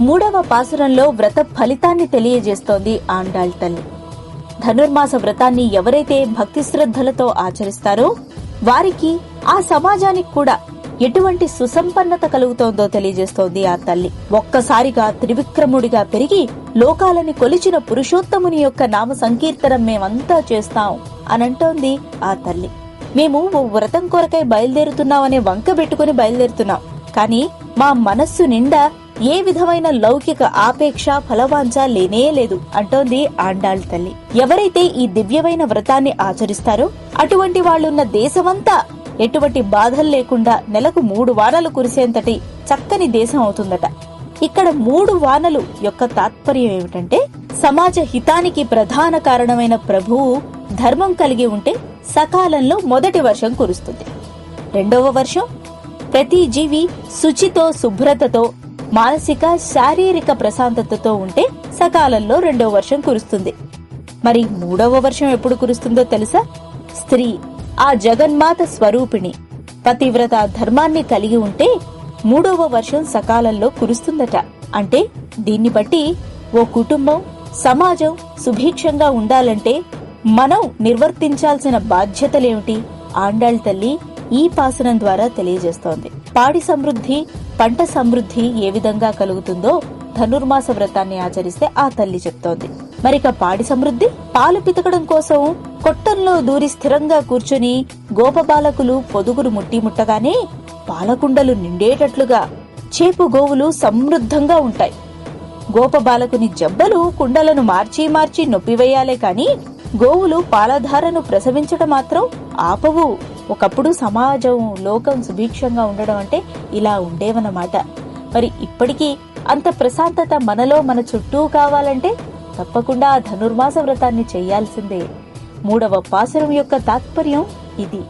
మూడవ పాసురంలో వ్రత ఫలితాన్ని తెలియజేస్తోంది ఆండాళ్ తల్లి. ధనుర్మాస వ్రతాన్ని ఎవరైతే భక్తి శ్రద్ధలతో ఆచరిస్తారో వారికి ఆ సమాజానికి కూడా ఎటువంటి సుసంపన్నత కలుగుతోందో తెలియజేస్తోంది ఆ తల్లి. ఒక్కసారిగా త్రివిక్రముడిగా పెరిగి లోకాలని కొలిచిన పురుషోత్తముని యొక్క నామ సంకీర్తనం మేమంతా చేస్తాం అనంటోంది ఆ తల్లి. మేము ఓ వ్రతం కొరకై బయలుదేరుతున్నామనే వంక పెట్టుకుని బయలుదేరుతున్నాం. కానీ మా మనస్సు నిండా ఏ విధమైన లౌకిక ఆపేక్ష ఫలవాంఛ లేనే లేదు అంటోంది ఆండాళ్ తల్లి. ఎవరైతే ఈ దివ్యమైన వ్రతాన్ని ఆచరిస్తారో అటువంటి వాళ్ళున్న దేశమంతా ఎటువంటి బాధలు లేకుండా నెలకు మూడు వారాలు కురిసేంతటి చక్కని దేశం అవుతుందట. ఇక్కడ మూడు వానలు యొక్క తాత్పర్యం ఏమిటంటే సమాజ హితానికి ప్రధాన కారణమైన ప్రభువు ధర్మం కలిగి ఉంటే సకాలంలో మొదటి వర్షం కురుస్తుంది. రెండవ వర్షం ప్రతి జీవి శుచితో శుభ్రతతో మానసిక శారీరక ప్రశాంతతతో ఉంటే సకాలంలో రెండవ వర్షం కురుస్తుంది. మరి మూడవ వర్షం ఎప్పుడు కురుస్తుందో తెలుసా? స్త్రీ ఆ జగన్మాత స్వరూపిణి పతివ్రత ధర్మాన్ని కలిగి ఉంటే మూడవ వర్షం సకాలంలో కురుస్తుందట. అంటే దీన్ని బట్టి ఓ కుటుంబం సమాజం సుభిక్షంగా ఉండాలంటే మనం నిర్వర్తించాల్సిన బాధ్యతలేమిటి? ఆండాళ్ తల్లి ఈ పాసనం ద్వారా తెలియజేస్తోంది. పాడి సమృద్ధి పంట సమృద్ధి ఏ విధంగా కలుగుతుందో ధనుర్మాస వ్రతాన్ని ఆచరిస్తే ఆ తల్లి చెప్తోంది. మరిక పాడి సమృద్ధి పాలు పితకడం కోసం కొట్టంలో దూరి స్థిరంగా కూర్చుని గోపబాలకులు పొదుగురు ముట్టి ముట్టగానే పాలకుండలు నిండేటట్లుగా చేపు గోవులు సమృద్ధంగా ఉంటాయి. గోపబాలకుని జబ్బలు కుండలను మార్చి మార్చి నొప్పివేయాలే కాని గోవులు పాలధారను ప్రసవించడం మాత్రం ఆపవు. ఒకప్పుడు సమాజం లోకం సుభిక్షంగా ఉండడం అంటే ఇలా ఉండేవన్నమాట. మరి ఇప్పటికీ అంత ప్రశాంతత మనలో మన చుట్టూ కావాలంటే తప్పకుండా ఆ ధనుర్మాస వ్రతాన్ని చేయాల్సిందే. మూడవ పాసురం యొక్క తాత్పర్యం ఇది.